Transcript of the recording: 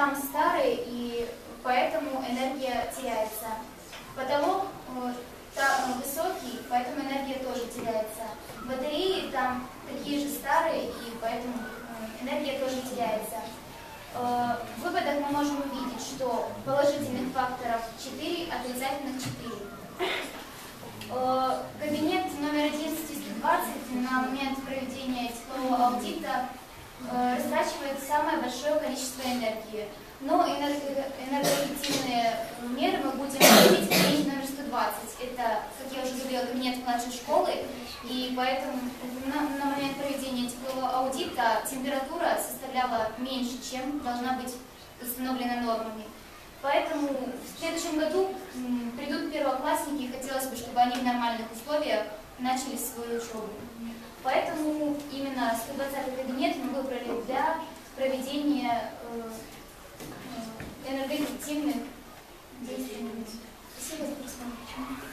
там старый, и поэтому энергия теряется. Потолок э, та- высокий, поэтому энергия тоже теряется. Батареи там такие же старые, и поэтому э, энергия тоже теряется. Э, В выводах мы можем увидеть, что положительных факторов 4, отрицательных 4. Э, Кабинет номер 11120 на момент проведения теплового аудита э, растрачивает самое большое количество энергии. Но энерго- энергоэффективные меры мы будем проводить в кабинете номер 120. Это, как я уже говорила, кабинет младшей школы. И поэтому на, на момент проведения теплового аудита температура составляла меньше, чем должна быть установлена нормами. Поэтому в следующем году придут первоклассники, и хотелось бы, чтобы они в нормальных условиях начали свою учебу. Поэтому именно 120-й кабинет мы выбрали для проведения э, э, энергоэффективных действий. Спасибо за просмотр.